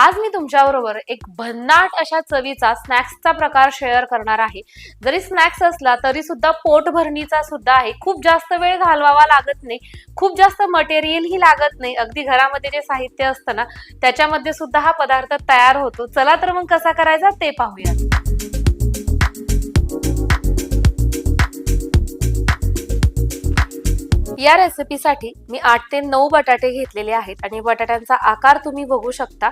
आज मी तुमच्याबरोबर एक भन्नाट अशा चवीचा स्नॅक्सचा प्रकार शेअर करणार आहे. जरी स्नॅक्स असला तरी सुद्धा पोटभरणीचा सुद्धा आहे. खूप जास्त वेळ घालवावा लागत नाही. खूप जास्त मटेरियलही लागत नाही. अगदी घरामध्ये जे साहित्य असतं ना त्याच्यामध्ये सुद्धा हा पदार्थ तयार होतो. चला तर मग कसा करायचा ते पाहूया. या रेसिपीसाठी मी आठ ते नऊ बटाटे घेतलेले आहेत. आणि बटाट्यांचा आकार तुम्ही बघू शकता.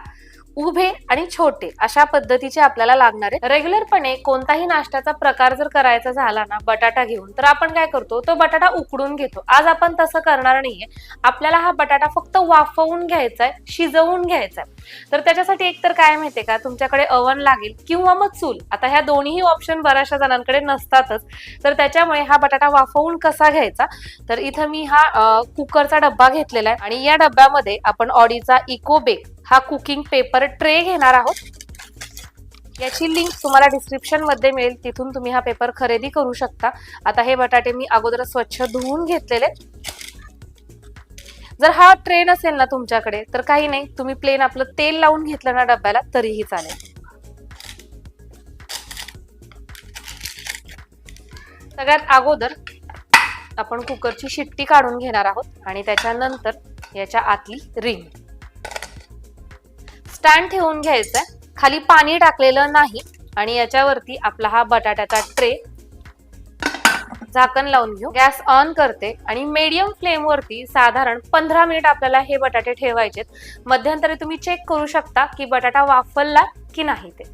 उभे आणि छोटे अशा पद्धतीचे आपल्याला लागणार आहे रेग्युलरपणे कोणताही नाश्त्याचा प्रकार जर करायचा झाला ना बटाटा घेऊन तर आपण काय करतो तो बटाटा उकडून घेतो. आज आपण तसं करणार नाहीये. आपल्याला हा बटाटा फक्त वाफवून घ्यायचा आहे शिजवून घ्यायचा आहे. तर त्याच्यासाठी एकतर काय माहितीये का तुमच्याकडे अवन लागेल किंवा मग चूल. आता ह्या दोन्ही ऑप्शन बऱ्याचशा जणांकडे नसतातच. तर त्याच्यामुळे हा बटाटा वाफवून कसा घ्यायचा? तर इथं मी हा कुकरचा डब्बा घेतलेला आहे आणि या डब्यामध्ये आपण ऑडीचा इको बेक हा कुकिंग पेपर ट्रे घेणार आहोत. याची लिंक तुम्हाला डिस्क्रिप्शनमध्ये मिळेल तिथून तुम्ही हा पेपर खरेदी करू शकता. आता हे बटाटे मी अगोदर स्वच्छ धुवून घेतलेले जर हा ट्रे नसेल ना तुमच्याकडे तर काही नाही तुम्ही प्लेन आपलं तेल लावून घेतलं ना डब्याला तरीही चालेल. सगळ्यात अगोदर आपण कुकरची शिट्टी काढून घेणार आहोत आणि त्याच्यानंतर याच्या आतली रिंग स्टँड ठेवून घ्यायचा खाली पाणी टाकलेलं नाही आणि याच्यावरती आपला हा बटाट्याचा ट्रे झाकण लावून घेऊ. गॅस ऑन करते आणि मीडियम फ्लेम वरती साधारण पंधरा मिनिट आपल्याला हे बटाटे ठेवायचेत. मध्यंतरी तुम्ही चेक करू शकता की बटाटा वाफलला की नाही ते.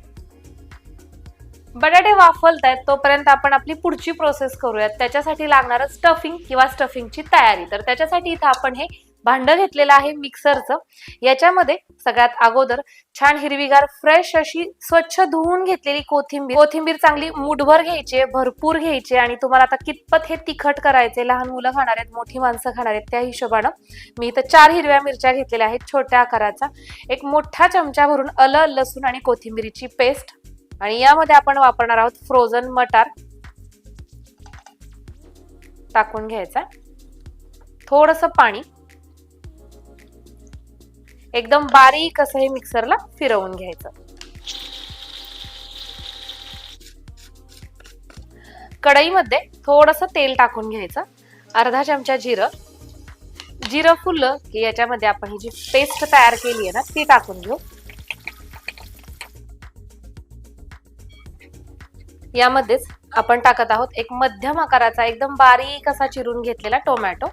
बटाटे वाफलतायत तोपर्यंत आपण आपली पुढची प्रोसेस करूयात. त्याच्यासाठी लागणारं स्टफिंग किंवा स्टफिंगची तयारी. तर त्याच्यासाठी इथं आपण हे भांडं घेतलेलं आहे मिक्सरचं. याच्यामध्ये सगळ्यात अगोदर छान हिरवीगार फ्रेश अशी स्वच्छ धुवून घेतलेली कोथिंबीर. कोथिंबीर चांगली मुठभर घ्यायची आहे, भरपूर घ्यायची आहे आणि तुम्हाला आता कितपत हे तिखट करायचे लहान मुलं खाणार आहेत मोठी माणसं खाणार आहेत त्या हिशोबानं मी इथं चार हिरव्या मिरच्या घेतलेल्या आहेत छोट्या आकाराचा. एक मोठा चमचा भरून अल लसूण आणि कोथिंबीरीची पेस्ट. आणि यामध्ये आपण वापरणार आहोत फ्रोझन मटार. टाकून घ्यायचा थोडस पाणी. एकदम बारीक असं हे मिक्सरला फिरवून घ्यायचं. कढईमध्ये थोडस तेल टाकून घ्यायचं. अर्धा चमचा जिरं. जिरं फुललं की याच्यामध्ये आपण ही जी पेस्ट तयार केली आहे ना ती टाकून घेऊ. यामध्येच आपण टाकत आहोत एक मध्यम आकाराचा एकदम बारीक असा चिरून घेतलेला टोमॅटो.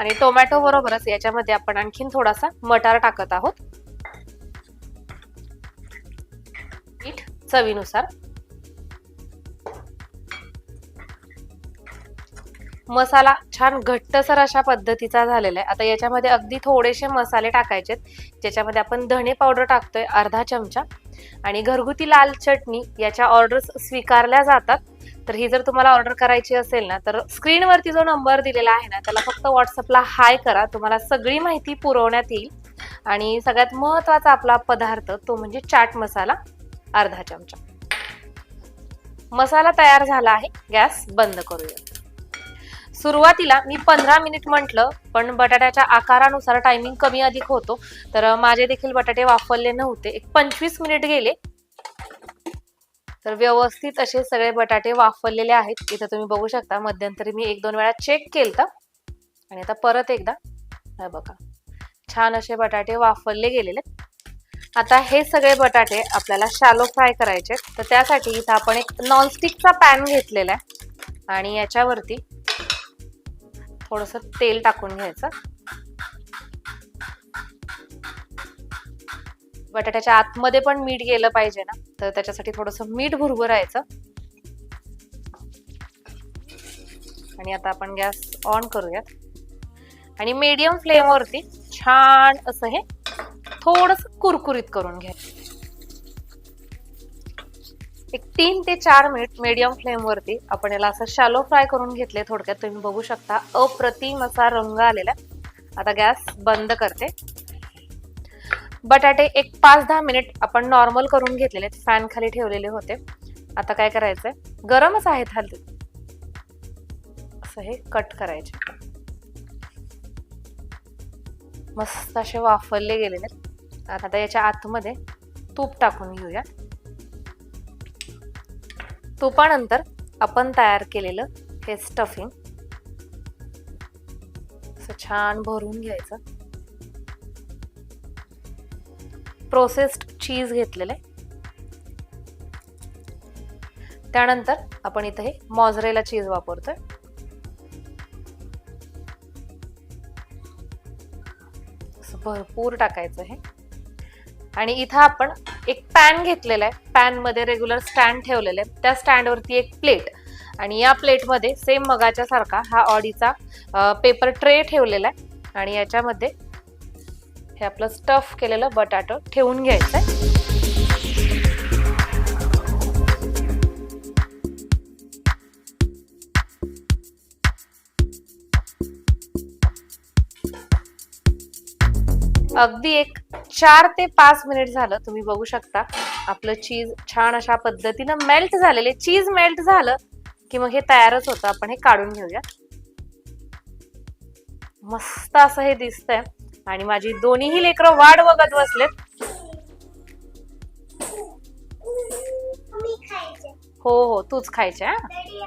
आणि टोमॅटो बरोबरच याच्यामध्ये आपण आणखीन थोडासा मटार टाकत आहोत. मीठ चवीनुसार. मसाला छान घट्टसर अशा पद्धतीचा झालेला आहे. आता याच्यामध्ये अगदी थोडेसे मसाले टाकायचे ज्याच्यामध्ये आपण धणे पावडर टाकतोय अर्धा चमचा. आणि घरगुती लाल चटणी याच्या ऑर्डर्स स्वीकारल्या जातात. तर ही जर तुम्हाला ऑर्डर करायची असेल ना तर स्क्रीनवरती जो नंबर दिलेला आहे ना त्याला फक्त व्हॉट्सअपला हाय करा. तुम्हाला सगळी माहिती पुरवण्यात येईल. आणि सगळ्यात महत्त्वाचा आपला पदार्थ तो म्हणजे चाट मसाला अर्धा चमचा. मसाला तयार झाला आहे. गॅस बंद करूया. सुरुवातीला मी पंधरा मिनिट म्हटलं पण बटाट्याच्या आकारानुसार टायमिंग कमी अधिक होतो. तर माझे देखील बटाटे वापरले नव्हते. एक पंचवीस मिनिट गेले. तर व्यवस्थित असे सगळे बटाटे वाफरलेले आहेत. इथं तुम्ही बघू शकता मध्यंतरी मी एक दोन वेळा चेक केलं आणि आता परत एकदा हे बघा छान असे बटाटे वाफरले गेलेले. आता हे सगळे बटाटे आपल्याला शालो फ्राय करायचे तर त्यासाठी इथं आपण एक नॉनस्टिकचा पॅन घेतलेला आहे. आणि याच्यावरती थोडस तेल टाकून घ्यायचं. बटाट्याच्या आतमध्ये पण मीठ गेलं पाहिजे ना? तर त्याच्यासाठी थोडस मीठ भुरभुरायचं. आणि आता आपण गॅस ऑन करूयात. आणि मीडियम फ्लेमवरती छान असं हे थोडस कुरकुरीत करून घ्या. एक तीन ते चार मिनिट मीडियम फ्लेम वरती आपण याला असं शॅलो फ्राय करून घेतले थोडक्यात. तुम्ही बघू शकता अप्रतिम असा रंग आलेला आता गॅस बंद करते. बटाटे एक पाच दहा मिनिट आपण नॉर्मल करून घेतलेले फॅन खाली ठेवलेले होते. आता काय करायचंय? गरमच आहेत हल्ली असं हे कट करायचे. मस्त असे वाफरले गेलेले आता याच्या आतमध्ये तूप टाकून घेऊया. तुपानंतर आपण तयार केलेलं हे स्टफिंग असं छान भरून घ्यायचं. प्रोसेस्ड चीज घेतलेलं आहे. त्यानंतर आपण इथं हे मॉझरेला चीज वापरतोय. असं भरपूर टाकायचं हे आणि इथं आपण एक पॅन घेतलेला आहे. पॅनमध्ये रेग्युलर स्टँड ठेवलेलं आहे. त्या स्टँडवरती एक प्लेट. आणि या प्लेटमध्ये सेम मगाच्या सारखा हा ऑडीचा पेपर ट्रे ठेवलेला आहे. आणि याच्यामध्ये हे आपलं स्टफ केलेलं बटाटो ठेवून घ्यायचं आहे अगदी एक चार ते पाच मिनिट झालं तुम्ही बघू शकता. आपलं चीज छान अशा पद्धतीनं मेल्ट झालेले चीज मेल्ट झालं की मग हे तयारच होतं. आपण हे काढून घेऊया. मस्त असं हे दिसतंय. आणि माझी दोन्हीही लेकरं वाट बघत बसलेत. हो हो तूच खायचे डॅडी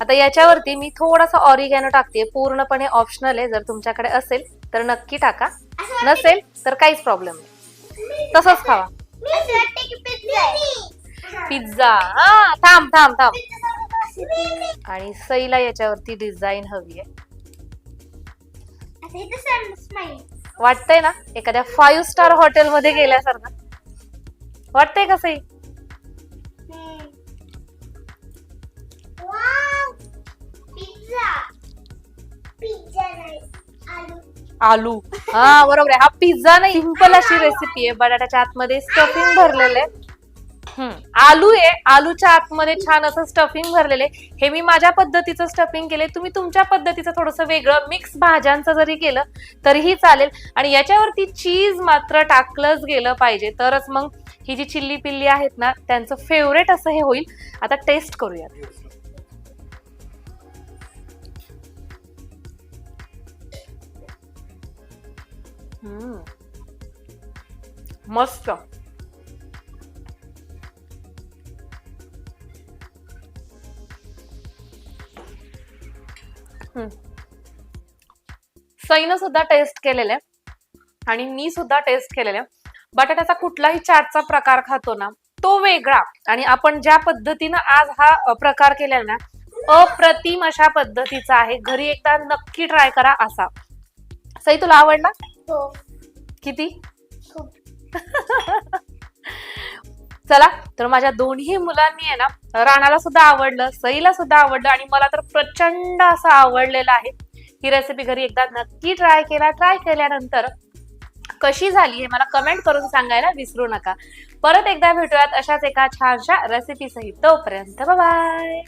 आता याच्यावरती मी थोडासा ऑरिगॅनो टाकते पूर्णपणे ऑप्शनल आहे. जर तुमच्याकडे असेल तर नक्की टाका. नसेल तर काहीच प्रॉब्लेम नाही. तसंच खावा. पिझ्झा हा थांब थांब थांब. आणि सईला याच्यावरती डिझाईन हवी आहे. वाटतंय ना? एखाद्या फाईव्ह स्टार हॉटेल मध्ये गेल्यासारखं. वाटतंय का सई? आलू. हा बरोबर आहे. हा पिझ्झा नाही सिंपल अशी रेसिपी आहे. बटाट्याच्या आतमध्ये स्टफिंग भरलेलं आहे. आलू आहे आलूच्या आतमध्ये छान असं स्टफिंग भरलेले हे मी माझ्या पद्धतीचं स्टफिंग केलंय. तुम्ही तुमच्या पद्धतीचं थोडंसं वेगळं मिक्स भाज्यांचं जरी केलं तरीही चालेल. आणि याच्यावरती चीज मात्र टाकलंच गेलं पाहिजे. तरच मग ही जी चिल्ली पिल्ली आहेत ना त्यांचं फेवरेट असं हे होईल. आता टेस्ट करूयात. मस्त. सईनं सुद्धा टेस्ट केलेलं. आहे आणि मी सुद्धा टेस्ट केलेलं. बटाट्याचा कुठलाही चाटचा प्रकार खातो ना तो वेगळा. आणि आपण ज्या पद्धतीनं आज हा प्रकार केलेला ना अप्रतिम अशा पद्धतीचा आहे. घरी एकदा नक्की ट्राय करा असा. सई तुला आवडला? हो. किती? चला तर माझ्या दोन्ही मुलांनी आहे ना राणाला सुद्धा आवडलं सईला सुद्धा आवडलं आणि मला तर प्रचंड असं आवडलेलं आहे. ही रेसिपी घरी एकदा नक्की ट्राय केला. ट्राय केल्यानंतर कशी झाली हे मला कमेंट करून सांगायला विसरू नका. परत एकदा भेटूयात अशाच एका छानशा रेसिपी सहित. तोपर्यंत बाय